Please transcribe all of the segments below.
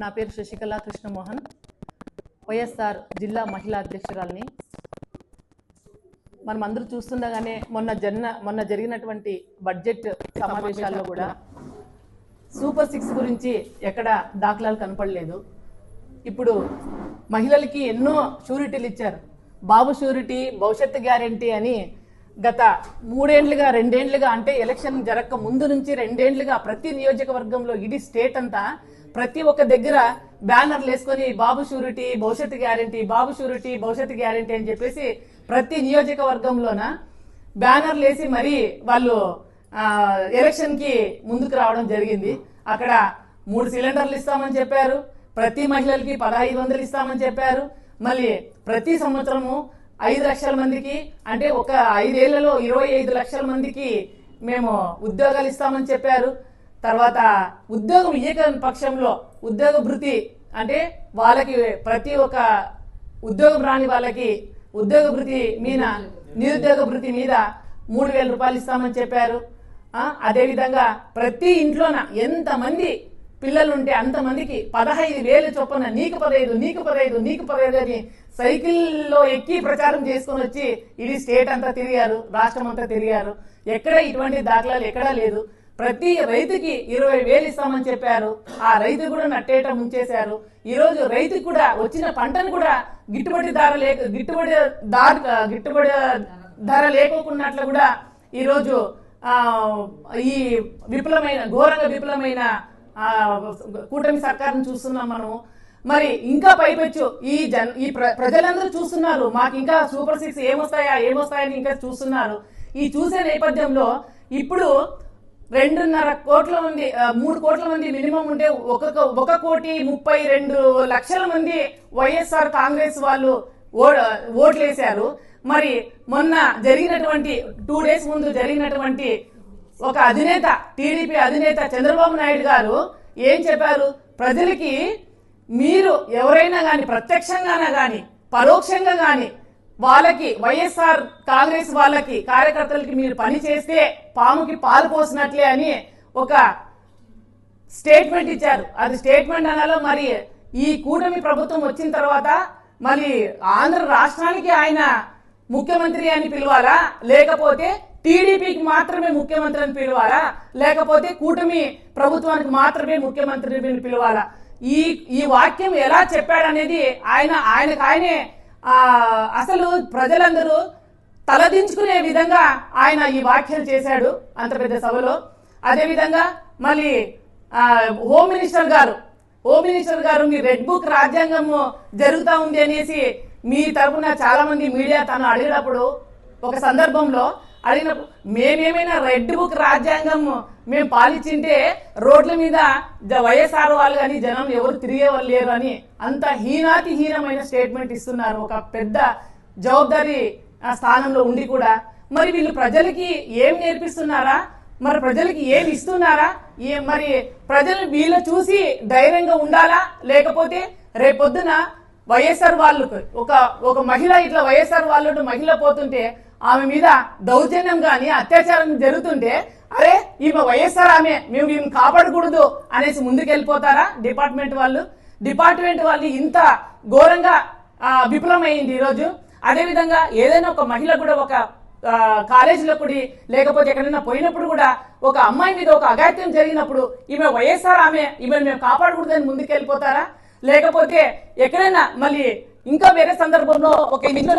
నా పేరు శశికళ కృష్ణమోహన్. వైఎస్ఆర్ జిల్లా మహిళా అధ్యక్షురాలిని. మనం అందరూ చూస్తుండగానే మొన్న జన్న మొన్న జరిగినటువంటి బడ్జెట్ సమావేశాల్లో కూడా సూపర్ సిక్స్ గురించి ఎక్కడ దాఖలాలు కనపడలేదు. ఇప్పుడు మహిళలకి ఎన్నో షూరిటీలు ఇచ్చారు. బాబు షూరిటీ భవిష్యత్తు గ్యారంటీ అని గత మూడేండ్లుగా రెండేండ్లుగా అంటే ఎలక్షన్ జరగక ముందు నుంచి రెండేండ్లుగా ప్రతి నియోజకవర్గంలో ఇడి స్టేట్ అంతా ప్రతి ఒక్క దగ్గర బ్యానర్లు వేసుకొని బాబు షూరిటీ భవిష్యత్తు గ్యారంటీ బాబు షూరిటీ భవిష్యత్తు గ్యారంటీ అని చెప్పేసి ప్రతి నియోజకవర్గంలోన బ్యానర్లు వేసి మరీ వాళ్ళు ఎలక్షన్కి ముందుకు రావడం జరిగింది. అక్కడ మూడు సిలిండర్లు ఇస్తామని చెప్పారు. ప్రతి మహిళలకి పదహైదు వందలు ఇస్తామని చెప్పారు. మళ్ళీ ప్రతి సంవత్సరము ఐదు లక్షల మందికి అంటే ఒక ఐదేళ్ళలో ఇరవై ఐదు లక్షల మందికి మేము ఉద్యోగాలు ఇస్తామని చెప్పారు. తర్వాత ఉద్యోగం ఇయ్యక పక్షంలో ఉద్యోగ భృతి అంటే వాళ్ళకి ప్రతి ఒక్క ఉద్యోగం రాని వాళ్ళకి ఉద్యోగ భృతి మీద నిరుద్యోగ భృతి మీద మూడు వేల రూపాయలు ఇస్తామని చెప్పారు. అదేవిధంగా ప్రతి ఇంట్లోన ఎంతమంది పిల్లలు ఉంటే అంతమందికి పదహైదు వేలు చొప్పున నీకు పదహైదు నీకు పదహైదు నీకు పదహైదు అని సైకిల్లో ఎక్కి ప్రచారం చేసుకొని వచ్చి ఇది స్టేట్ అంతా తిరిగారు రాష్ట్రం అంతా తిరిగారు. ఎక్కడ ఇటువంటి దాఖలాలు ఎక్కడా లేదు. ప్రతి రైతుకి ఇరవై వేలు ఇస్తామని చెప్పారు. ఆ రైతు కూడా నట్టేట ముంచేశారు. ఈరోజు రైతుకు కూడా వచ్చిన పంటను కూడా గిట్టుబడి ధర లేక గిట్టుబడి దారి గిట్టుబడి ధర లేకోకున్నట్లు కూడా ఈరోజు ఈ విఫలమైన ఘోరంగా విఫలమైన కూటమి సర్కారం చూస్తున్నాం మనం మరి ఇంకా పైపెచ్చు. ఈ జన్ ఈ ప్ర- ప్రజలందరూ చూస్తున్నారు. మాకు ఇంకా సూపర్ సిక్స్ ఏమొస్తాయా ఏమొస్తాయని ఇంకా చూస్తున్నారు. ఈ చూసే నేపథ్యంలో ఇప్పుడు రెండున్నర కోట్ల మంది మూడు కోట్ల మంది మినిమం ఉంటే ఒక ఒక కోటి ముప్పై రెండు లక్షల మంది వైఎస్ఆర్ కాంగ్రెస్ వాళ్ళు ఓ- ఓట్లు వేశారు మరి మొన్న జరిగినటువంటి టూ డేస్ ముందు జరిగినటువంటి ఒక అధినేత టీడీపీ అధినేత చంద్రబాబు నాయుడు గారు ఏం చెప్పారు? ప్రజలకి మీరు ఎవరైనా కానీ ప్రత్యక్షంగానే కానీ పరోక్షంగా కానీ వాళ్ళకి వైఎస్ఆర్ కాంగ్రెస్ వాళ్ళకి కార్యకర్తలకి మీరు పని చేస్తే పాముకి పాలు పోసినట్లే అని ఒక స్టేట్మెంట్ ఇచ్చారు. అది స్టేట్మెంట్ అనాలో మరి ఈ కూటమి ప్రభుత్వం వచ్చిన తర్వాత మరి ఆంధ్ర రాష్ట్రానికి ఆయన ముఖ్యమంత్రి అని పిలవాలా? లేకపోతే టీడీపీకి మాత్రమే ముఖ్యమంత్రి అని పిలవాలా? లేకపోతే కూటమి ప్రభుత్వానికి మాత్రమే ముఖ్యమంత్రి అని పిలవాలా? ఈ ఈ వాక్యం ఎలా చెప్పాడనేది ఆయన ఆయనకు ఆయనే అసలు ప్రజలందరూ తలదించుకునే విధంగా ఆయన ఈ వ్యాఖ్యలు చేశాడు అంత పెద్ద సభలో. అదేవిధంగా మళ్ళీ హోమ్ మినిస్టర్ గారు హోమ్ మినిస్టర్ గారు మీ రెడ్ బుక్ రాజ్యాంగము జరుగుతూ ఉంది అనేసి మీ తరపున చాలా మంది మీడియా తను అడిగినప్పుడు ఒక సందర్భంలో అడిగినప్పుడు మేమేమైనా రెడ్ బుక్ రాజ్యాంగం మేము పాలించింటే రోడ్ల మీద వైఎస్ఆర్ వాళ్ళు కానీ జనం ఎవరు తిరిగే వాళ్ళు లేరు అని అంత హీనాతి హీనమైన స్టేట్మెంట్ ఇస్తున్నారు. ఒక పెద్ద జవాబారి స్థానంలో ఉండి కూడా. మరి వీళ్ళు ప్రజలకి ఏం నేర్పిస్తున్నారా? మరి ప్రజలకి ఏమి ఇస్తున్నారా? ఏ మరి ప్రజలు వీళ్ళు చూసి ధైర్యంగా ఉండాలా? లేకపోతే రేపొద్దున వైఎస్ఆర్ వాళ్ళకు ఒక ఒక మహిళ ఇట్లా వైఎస్ఆర్ వాళ్ళు మహిళ పోతుంటే ఆమె మీద దౌర్జన్యం కానీ అత్యాచారం జరుగుతుంటే అరే ఈమె వైఎస్ఆర్ ఆమె మేము ఈమె కాపాడకూడదు అనేసి ముందుకెళ్ళిపోతారా? డిపార్ట్మెంట్ వాళ్ళు? డిపార్ట్మెంట్ వాళ్ళు ఇంత ఘోరంగా విఫలమైంది ఈరోజు. అదేవిధంగా ఏదైనా ఒక మహిళ కూడా ఒక కాలేజీలో కూడా లేకపోతే ఎక్కడైనా పోయినప్పుడు కూడా ఒక అమ్మాయి మీద ఒక అఘాయిత్యం జరిగినప్పుడు ఈమె వైఎస్ఆర్ ఆమె ఈమె మేము కాపాడకూడదని ముందుకెళ్ళిపోతారా? లేకపోతే ఎక్కడైనా మళ్ళీ ఇంకా వేరే సందర్భంలో ఒక ఇంట్లో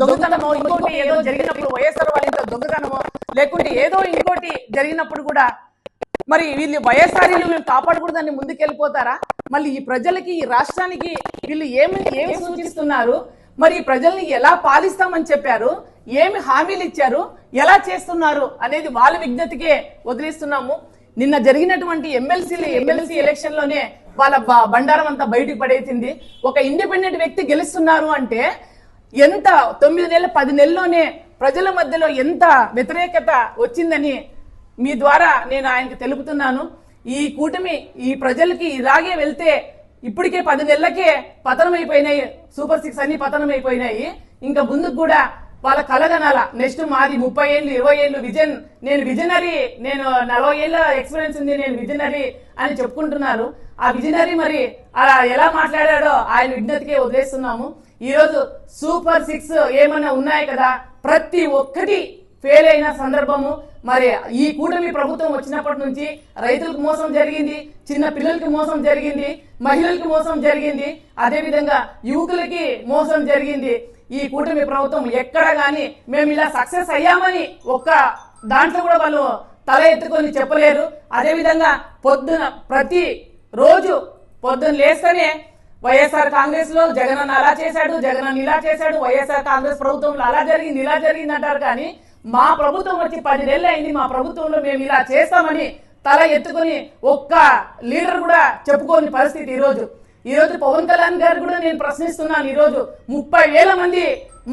దొంగతనమో ఇంకోటి ఏదో జరిగినప్పుడు వైఎస్ఆర్ వాళ్ళ ఇంట్లో దొంగతనమో లేకుంటే ఏదో ఇంకోటి జరిగినప్పుడు కూడా మరి వీళ్ళు వైఎస్ఆర్లు మేము కాపాడకూడదని ముందుకెళ్ళిపోతారా? మళ్ళీ ఈ ప్రజలకి ఈ రాష్ట్రానికి వీళ్ళు ఏమి ఏమి సూచిస్తున్నారు? మరి ఈ ప్రజల్ని ఎలా పాలిస్తామని చెప్పారు? ఏమి హామీలు ఇచ్చారు? ఎలా చేస్తున్నారు? అనేది వాళ్ళ విజ్ఞతకే వదిలేస్తున్నాము. నిన్న జరిగినటువంటి ఎమ్మెల్సీ ఎమ్మెల్సీ ఎలక్షన్లోనే వాళ్ళ బండారం అంతా బయటకు పడేసింది. ఒక ఇండిపెండెంట్ వ్యక్తి గెలుస్తున్నారు అంటే ఎంత తొమ్మిది నెలల పది నెలల్లోనే ప్రజల మధ్యలో ఎంత వ్యతిరేకత వచ్చిందని మీ ద్వారా నేను ఆయనకు తెలుపుతున్నాను. ఈ కూటమి ఈ ప్రజలకి ఇలాగే వెళ్తే ఇప్పటికే పది నెలలకే పతనం అయిపోయినాయి సూపర్ సిక్స్ అన్ని పతనం అయిపోయినాయి ఇంకా ముందుకు కూడా వాళ్ళ కలగనాల నెక్స్ట్ మాది ముప్పై ఏళ్ళు ఇరవై ఏళ్ళు విజన్. నేను విజనరీ నేను నలభై ఏళ్ళ ఎక్స్పీరియన్స్ ఉంది నేను విజనరీ అని చెప్పుకుంటున్నారు. ఆ విజనరీ మరి అలా ఎలా మాట్లాడాడో ఆయన విజ్ఞతకే వదిలేస్తున్నాము. ఈరోజు సూపర్ సిక్స్ ఏమన్నా ఉన్నాయి కదా? ప్రతి ఒక్కటి ఫెయిల్ అయిన సందర్భము. మరి ఈ కూటమి ప్రభుత్వం వచ్చినప్పటి నుంచి రైతులకు మోసం జరిగింది చిన్న పిల్లలకి మోసం జరిగింది మహిళలకు మోసం జరిగింది అదేవిధంగా యువకులకి మోసం జరిగింది. ఈ కూటమి ప్రభుత్వం ఎక్కడ కానీ మేము ఇలా సక్సెస్ అయ్యామని ఒక్క దాంట్లో కూడా వాళ్ళు తల ఎత్తుకొని చెప్పలేరు. అదే విధంగా పొద్దున ప్రతి రోజు పొద్దున లేస్తేనే వైఎస్ఆర్ కాంగ్రెస్లో జగన్ అలా చేశాడు జగన్ ఇలా చేశాడు వైఎస్ఆర్ కాంగ్రెస్ ప్రభుత్వంలో అలా జరిగింది ఇలా జరిగింది అంటారు కానీ మా ప్రభుత్వం వచ్చి పది నెలలు అయింది మా ప్రభుత్వంలో మేము ఇలా చేస్తామని తల ఎత్తుకొని ఒక్క లీడర్ కూడా చెప్పుకోని పరిస్థితి ఈరోజు. ఈ రోజు పవన్ కళ్యాణ్ గారు కూడా నేను ప్రశ్నిస్తున్నాను ఈరోజు. ముప్పై వేల మంది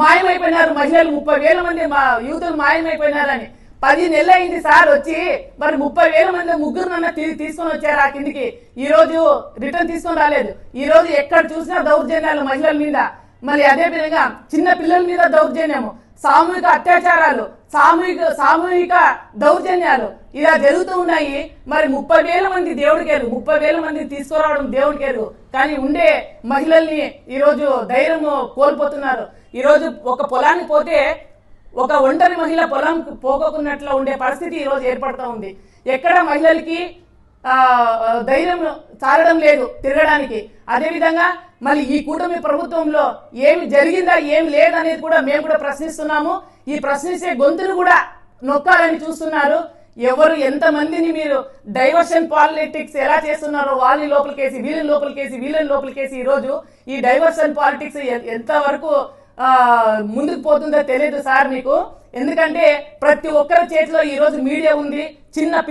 మాయమైపోయినారు మహిళలు ముప్పై వేల మంది మా యూతులు మాయమైపోయినారని. పది నెలలు అయింది సార్ వచ్చి మరి ముప్పై వేల మంది ముగ్గురునన్న తీసుకొని వచ్చారు ఆ కిందికి. ఈ రోజు రిటర్న్ తీసుకొని రాలేదు. ఈ రోజు ఎక్కడ చూసినా దౌర్జన్యాలు మహిళల మీద. మరి అదే విధంగా చిన్న పిల్లల మీద దౌర్జన్యము. సామూహిక అత్యాచారాలు సామూహిక సామూహిక దౌర్జన్యాలు ఇలా జరుగుతూ ఉన్నాయి. మరి ముప్పై వేల మంది దేవుడికేరు ముప్పై వేల మంది తీసుకురావడం దేవుడికేరు. కానీ ఉండే మహిళల్ని ఈరోజు ధైర్యం కోల్పోతున్నారు. ఈరోజు ఒక పొలానికి పోతే ఒక ఒంటరి మహిళ పొలం పోగొకున్నట్లు ఉండే పరిస్థితి ఈరోజు ఏర్పడుతూ ఉంది. ఎక్కడ మహిళలకి ధైర్యం చాలడం లేదు తిరగడానికి. అదేవిధంగా మళ్ళీ ఈ కూటమి ప్రభుత్వంలో ఏమి జరిగిందా ఏమి లేదనేది కూడా మేము కూడా ప్రశ్నిస్తున్నాము. ఈ ప్రశ్నించే గొంతును కూడా నొక్కాలని చూస్తున్నారు. ఎవరు ఎంతమందిని మీరు డైవర్షన్ పాలిటిక్స్ ఎలా చేస్తున్నారో వాళ్ళని లోపలికేసి వీళ్ళని లోపలికేసి వీళ్ళని లోపలికేసి ఈ రోజు ఈ డైవర్షన్ పాలిటిక్స్ ఎంతవరకు ముందుకు పోతుందో తెలియదు సార్ మీకు. ఎందుకంటే ప్రతి ఒక్కరి చేతిలో ఈ రోజు మీడియా ఉంది. చిన్న